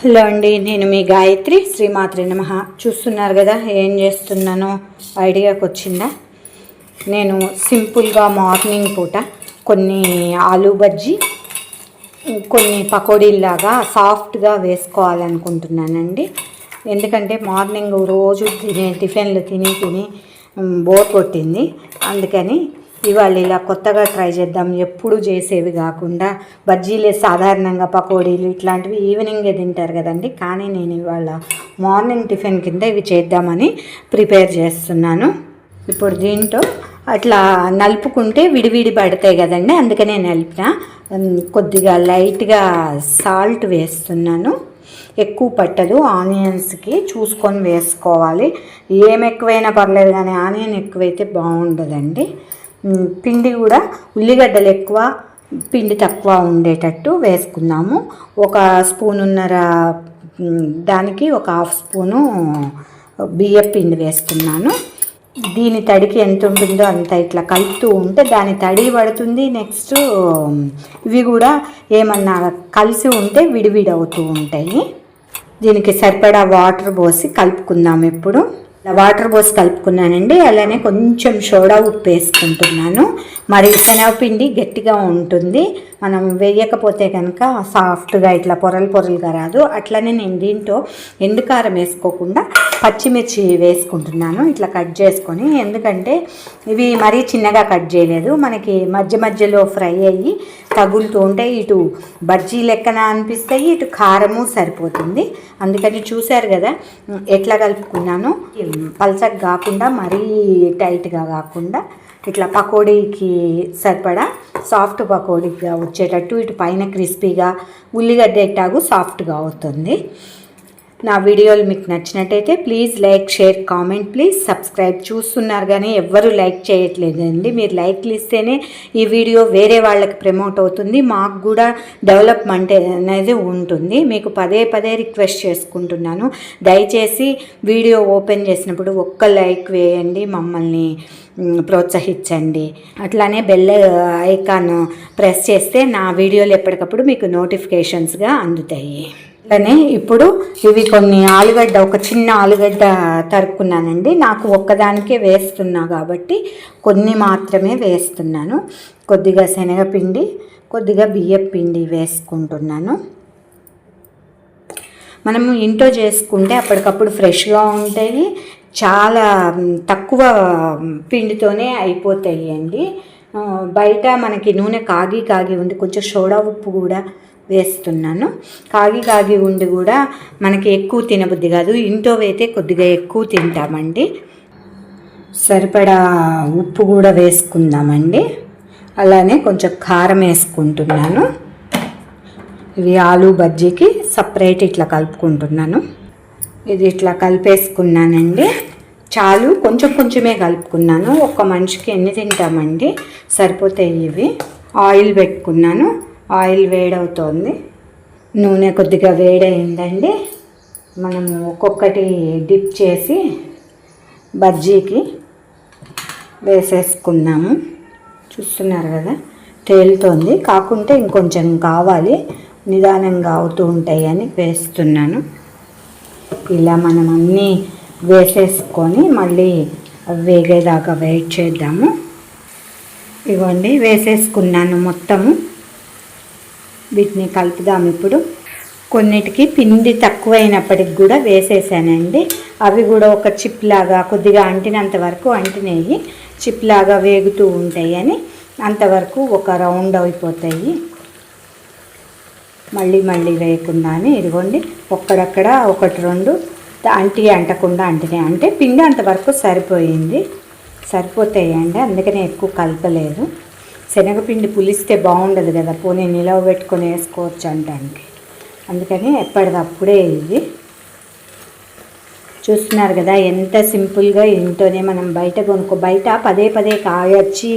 Hello అండి నేను మీ గాయత్రి శ్రీమాత్రి నమ. చూస్తున్నారు కదా ఏం చేస్తున్నానో ఐడియాకి వచ్చిందా? నేను సింపుల్గా మార్నింగ్ పూట కొన్ని ఆలూ బజ్జీ కొన్ని పకోడీల్లాగా సాఫ్ట్గా వేసుకోవాలనుకుంటున్నానండి. ఎందుకంటే మార్నింగ్ రోజు తినే టిఫిన్లు తిని తిని బోర్ కొట్టింది. అందుకని ఇవాళ ఇలా కొత్తగా ట్రై చేద్దాం. ఎప్పుడు చేసేవి కాకుండా బజ్జీలే సాధారణంగా పకోడీలు ఇట్లాంటివి ఈవినింగే తింటారు కదండి. కానీ నేను ఇవాళ మార్నింగ్ టిఫిన్ కింద ఇవి చేద్దామని ప్రిపేర్ చేస్తున్నాను. ఇప్పుడు దీంట్లో అట్లా నలుపుకుంటే విడివిడి పడతాయి కదండి. అందుకనే నలిపిన. కొద్దిగా లైట్గా సాల్ట్ వేస్తున్నాను. ఎక్కువ పట్టదు. ఆనియన్స్కి చూసుకొని వేసుకోవాలి. ఏం ఎక్కువైనా పర్లేదు కానీ ఆనియన్ ఎక్కువైతే బాగుండదండి. పిండి కూడా ఉల్లిగడ్డలు ఎక్కువ పిండి తక్కువ ఉండేటట్టు వేసుకుందాము. ఒక స్పూనున్నర ఉన్నర దానికి ఒక హాఫ్ స్పూను బియ్యం పిండి వేసుకున్నాను. దీని తడికి ఎంత ఉంటుందో అంత ఇట్లా కలుపుతూ ఉంటే దాని తడి పడుతుంది. నెక్స్ట్ ఇవి కూడా ఏమన్నా కలిసి ఉంటే విడివిడి అవుతూ ఉంటాయి. దీనికి సరిపడా వాటర్ పోసి కలుపుకుందాం ఇప్పుడు. ఇలా వాటర్ పోసి కలుపుకున్నానండి. అలానే కొంచెం సోడా ఉప్పు వేసుకుంటున్నాను. మరి శనగపిండి గట్టిగా ఉంటుంది. మనం వేయకపోతే కనుక సాఫ్ట్గా ఇట్లా పొరలు పొరలుగా రాదు. అట్లనే నేను దీంట్లో ఎండుకారం వేసుకోకుండా పచ్చిమిర్చి వేసుకుంటున్నాను. ఇట్లా కట్ చేసుకొని. ఎందుకంటే ఇవి మరీ చిన్నగా కట్ చేయలేదు. మనకి మధ్య మధ్యలో ఫ్రై అయ్యి తగులుతూ ఉంటే ఇటు బజ్జీ లెక్కన అనిపిస్తాయి. ఇటు కారము సరిపోతుంది. అందుకని చూశారు కదా ఎట్లా కలుపుకున్నాను? పల్చగా కాకుండా మరీ టైట్గా కాకుండా ఇట్లా పకోడీకి సరిపడా సాఫ్ట్ పకోడీగా వచ్చేటట్టు ఇటు పైన క్రిస్పీగా ఉల్లిగడ్డ ఎట్టాగు సాఫ్ట్గా అవుతుంది. నా వీడియోలు మీకు నచ్చినట్టయితే please like share comment. Please subscribe. చూస్తున్నారు కానీ ఎవ్వరూ లైక్ చేయట్లేదండి. మీరు లైక్లు ఇస్తేనే ఈ వీడియో వేరే వాళ్ళకి ప్రమోట్ అవుతుంది. మాకు కూడా డెవలప్మెంట్ అనేది ఉంటుంది. మీకు పదే పదే రిక్వెస్ట్ చేసుకుంటున్నాను. దయచేసి వీడియో ఓపెన్ చేసినప్పుడు ఒక్క లైక్ వేయండి. మమ్మల్ని ప్రోత్సహించండి. అట్లానే బెల్ ఐకాన్ ప్రెస్ చేస్తే నా వీడియోలు ఎప్పటికప్పుడు మీకు నోటిఫికేషన్స్గా అందుతాయి. అట్లనే ఇప్పుడు ఇవి కొన్ని ఆలుగడ్డ ఒక చిన్న ఆలుగడ్డ తరుక్కున్నానండి. నాకు ఒక్కదానికే వేస్తున్నా కాబట్టి కొన్ని మాత్రమే వేస్తున్నాను. కొద్దిగా శనగపిండి కొద్దిగా బియ్యపిండి వేసుకుంటున్నాను. మనము ఇంట్లో చేసుకుంటే అప్పటికప్పుడు ఫ్రెష్గా ఉంటాయి. చాలా తక్కువ పిండితోనే అయిపోతాయి అండి బయట మనకి నూనె కాగి కాగి ఉంది. కొంచెం సోడా ఉప్పు కూడా వేస్తున్నాను. కాగి కాగి ఉండి కూడా మనకి ఎక్కువ తినబుద్ధి కాదు. ఇంట్లో అయితే కొద్దిగా ఎక్కువ తింటామండి. సరిపడా ఉప్పు కూడా వేసుకుందామండి. అలానే కొంచెం కారం వేసుకుంటున్నాను. ఇవి ఆలు బజ్జీకి సపరేట్ ఇట్లా కలుపుకుంటున్నాను. ఇది ఇట్లా కలిపేసుకున్నానండి. చాలు కొంచెం కొంచెమే కలుపుకున్నాను. ఒక మనిషికి ఎన్ని తింటామండి? సరిపోతాయి ఇవి. ఆయిల్ పెట్టుకున్నాను. ఆయిల్ వేడవుతోంది. నూనె కొద్దిగా వేడైందండి మనము ఒక్కొక్కటి డిప్ చేసి బజ్జీకి వేసేసుకున్నాము చూస్తున్నారు కదా తేలుతోంది. కాకుంటే ఇంకొంచెం కావాలి. నిదానంగా అవుతూ ఉంటాయి అని వేస్తున్నాను. ఇలా మనం అన్నీ వేసేసుకొని మళ్ళీ అవి వేగేదాకా వెయిట్ చేద్దాము. ఇవ్వండి వేసేసుకున్నాను మొత్తము. వీటిని కలుపుదాం ఇప్పుడు. కొన్నిటికి పిండి తక్కువైనప్పటికి కూడా వేసేసానండి. అవి కూడా ఒక చిప్ లాగా కొద్దిగా అంటినంత వరకు అంటినవి చిప్ లాగా వేగుతూ ఉంటాయి అని అంతవరకు ఒక రౌండ్ అయిపోతాయి. మళ్ళీ మళ్ళీ వేయకుండా అని ఇదిగోండి ఒక్కడక్కడ ఒకటి రెండు అంటి అంటకుండా అంటినాయి. అంటే పిండి అంతవరకు సరిపోయింది. సరిపోతాయండి అందుకనే ఎక్కువ కలపలేదు. శనగపిండి పులిస్తే బాగుండదు కదా పోనీ నిలవ పెట్టుకొని వేసుకోవచ్చు అంటానికి. అందుకని ఎప్పటికప్పుడే ఇది చూస్తున్నారు కదా ఎంత సింపుల్గా ఇంట్లోనే మనం బయట కొనుక్కో బయట పదే పదే కాయొచ్చి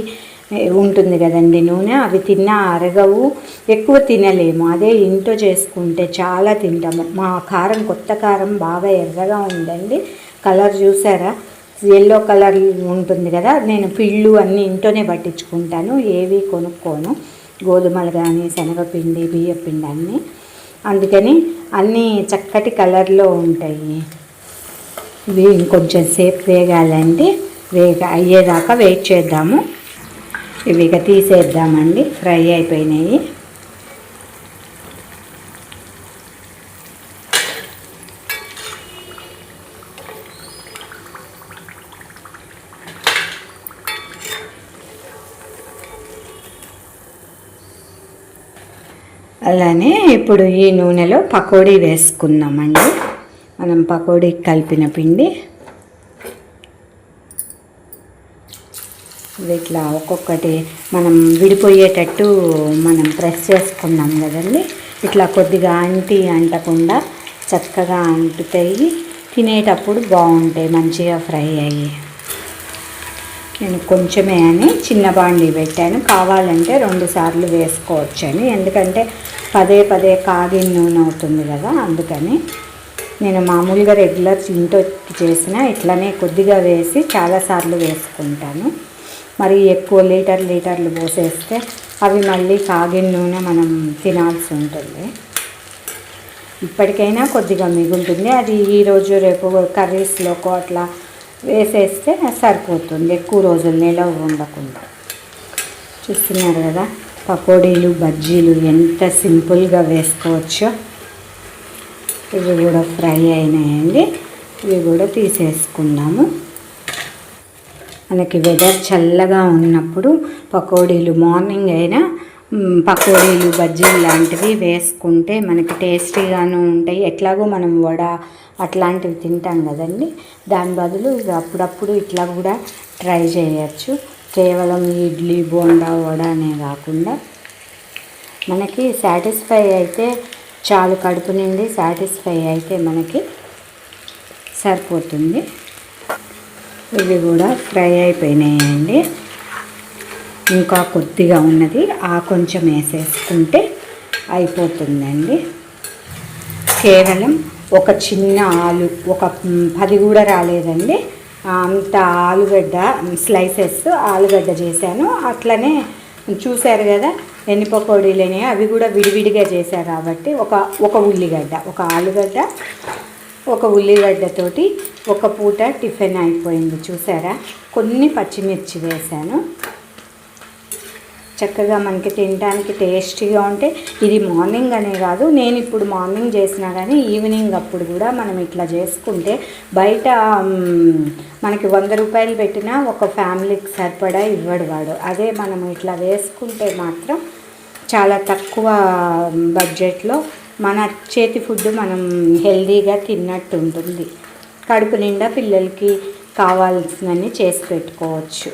ఉంటుంది కదండి నూనె అవి తిన్నా అరగవు ఎక్కువ తినలేము. అదే ఇంట్లో చేసుకుంటే చాలా తింటాము. మా కారం కొత్త కారం బాగా ఎర్రగా ఉందండి. కలర్ చూసారా? ఎల్లో కలర్ ఉంటుంది కదా నేను పిళ్ళు అన్నీ ఇంట్లోనే పట్టించుకుంటాను ఏవి కొనుక్కోను. గోధుమలు కానీ శనగపిండి బియ్యపిండి అన్నీ. అందుకని అన్నీ చక్కటి కలర్లో ఉంటాయి. ఇవి ఇంకొంచెం సేపు వేగాలండి వేగ అయ్యేదాకా వెయిట్ చేద్దాము. ఇవి ఇక తీసేద్దామండి ఫ్రై అయిపోయినాయి. అలానే ఇప్పుడు ఈ నూనెలో పకోడీ వేసుకుందామండి. మనం పకోడీ కలిపిన పిండి. ఇట్లా ఒక్కొక్కటి మనం విడిపోయేటట్టు మనం ప్రెస్ చేసుకున్నాం కదండి. ఇట్లా కొద్దిగా అంటి అంటకుండా చక్కగా అంటుతాయి. తినేటప్పుడు బాగుంటాయి మంచిగా ఫ్రై అయ్యి. నేను కొంచెమే అని చిన్న బాండి పెట్టాను. కావాలంటే రెండు సార్లు వేసుకోవచ్చని ఎందుకంటే పదే పదే కాగిన నూనె అవుతుంది కదా అందుకని నేను మామూలుగా రెగ్యులర్ ఇంట్లో చేసిన ఇట్లనే కొద్దిగా వేసి చాలాసార్లు వేసుకుంటాను. మరి ఎక్కువ లీటర్ లీటర్లు పోసేస్తే అవి మళ్ళీ కాగిన నూనె మనం తినాల్సి ఉంటుంది. ఇప్పటికైనా కొద్దిగా మిగులుతుంది. అది ఈరోజు రేపు కర్రీస్లోకి అట్లా వేసేస్తే సరిపోతుంది. ఎక్కువ రోజులు నిలవ ఉండకుండా. చూస్తున్నారు కదా? పకోడీలు బజ్జీలు ఎంత సింపుల్గా వేసుకోవచ్చో ఇవి కూడా ఫ్రై అయినాయండి. ఇవి కూడా తీసేసుకుందాము మనకి వెదర్ చల్లగా ఉన్నప్పుడు పకోడీలు మార్నింగ్ అయినా పకోడీలు బజ్జీలు లాంటివి వేసుకుంటే మనకి టేస్టీగాను ఉంటాయి. ఎట్లాగో మనం వడ అట్లాంటివి తింటాం కదండి. దాని బదులు అప్పుడప్పుడు ఇట్లా కూడా ట్రై చేయొచ్చు. కేవలం ఇడ్లీ బోండా వడ అనే కాకుండా మనకి సాటిస్ఫై అయితే చాలు కడుపు నిండి సాటిస్ఫై అయితే మనకి సరిపోతుంది. ఇవి కూడా ఫ్రై అయిపోయినాయండి. ఇంకా కొద్దిగా ఉన్నది. ఆ కొంచెం వేసేసుకుంటే అయిపోతుందండి. కేవలం ఒక చిన్న ఆలు ఒక పది కూడా రాలేదండి. అంత ఆలుగడ్డ స్లైసెస్ ఆలుగడ్డ చేశాను. అట్లనే చూశారు కదా ఎన్ని పకోడీలని అవి కూడా విడివిడిగా చేశారు కాబట్టి ఒక ఒక ఉల్లిగడ్డ ఒక ఆలుగడ్డ ఒక ఉల్లిగడ్డతోటి ఒక పూట టిఫిన్ అయిపోయింది. చూసారా? కొన్ని పచ్చిమిర్చి వేశాను. చక్కగా మనకి తినడానికి టేస్టీగా ఉంటే ఇది మార్నింగ్ అనే కాదు నేను ఇప్పుడు మార్నింగ్ చేసినా కానీ ఈవినింగ్ అప్పుడు కూడా మనం ఇట్లా చేసుకుంటే బయట మనకి వంద రూపాయలు పెట్టినా ఒక ఫ్యామిలీకి సరిపడా ఇవ్వడు వాడు. అదే మనం ఇట్లా వేసుకుంటే మాత్రం చాలా తక్కువ బడ్జెట్లో మన చేతి ఫుడ్ మనం హెల్దీగా తిన్నట్టు ఉంటుంది. కడుపు నిండా పిల్లలకి కావాల్సినవన్నీ చేసి పెట్టుకోవచ్చు.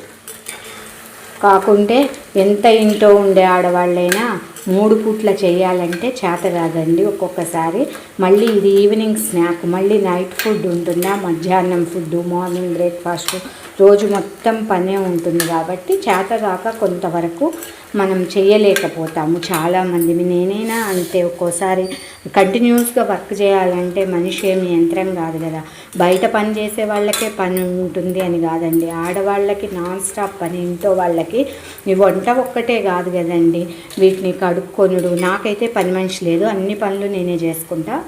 కాకుంటే ఎంత ఇంట్లో ఉండే ఆడవాళ్ళైనా మూడు పూట్ల చేయాలంటే చేత కాదండి ఒక్కొక్కసారి. మళ్ళీ ఇది ఈవినింగ్ స్నాక్ మళ్ళీ నైట్ ఫుడ్ ఉంటుందా? మధ్యాహ్నం ఫుడ్ మార్నింగ్ బ్రేక్ఫాస్ట్ రోజు మొత్తం పనే ఉంటుంది కాబట్టి చేత కాక కొంతవరకు మనం చేయలేకపోతాము చాలామంది. నేనైనా అంతే ఒక్కోసారి కంటిన్యూస్గా వర్క్ చేయాలంటే మనిషి ఏమి యంత్రం కాదు కదా. బయట పని చేసే వాళ్ళకే పని ఉంటుంది అని కాదండి. ఆడవాళ్ళకి నాన్ స్టాప్ పని ఇంట్లో వాళ్ళకి ఈ వంట ఒక్కటే కాదు కదండి. వీటిని కడుక్కొనుడు. నాకైతే పని మనిషి లేదు. అన్ని పనులు నేనే చేసుకుంటా.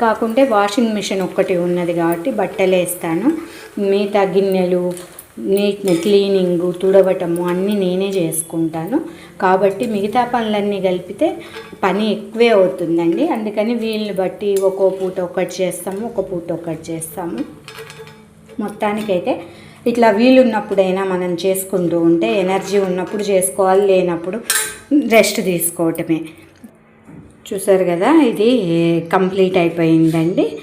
కాకుంటే వాషింగ్ మిషన్ ఒక్కటి ఉన్నది కాబట్టి బట్టలు వేస్తాను మిగతా గిన్నెలు నీట్ని క్లీనింగు తుడవటము అన్నీ నేనే చేసుకుంటాను. కాబట్టి మిగతా పనులన్నీ కలిపితే పని ఎక్కువే అవుతుందండి. అందుకని వీళ్ళని బట్టి ఒక్కో పూట ఒకటి చేస్తాము ఒక పూట ఒకటి చేస్తాము. మొత్తానికైతే ఇట్లా వీలున్నప్పుడైనా మనం చేసుకుంటూ ఉంటే ఎనర్జీ ఉన్నప్పుడు చేసుకోవాలి లేనప్పుడు రెస్ట్ తీసుకోవటమే. చూసారు కదా ఇది కంప్లీట్ అయిపోయిందండి.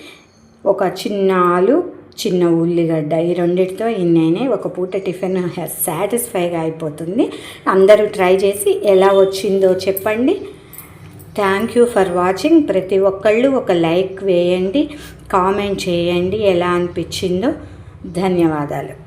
ఒక చిన్న ఆలు చిన్న ఉల్లిగడ్డ ఈ రెండింటితో ఇన్నైనా ఒక పూట టిఫిన్ సాటిస్ఫైగా అయిపోతుంది. అందరూ ట్రై చేసి ఎలా వచ్చిందో చెప్పండి. Thank you for watching. ప్రతి ఒక్కళ్ళు ఒక లైక్ వేయండి కామెంట్ చేయండి ఎలా అనిపించిందో. ధన్యవాదాలు.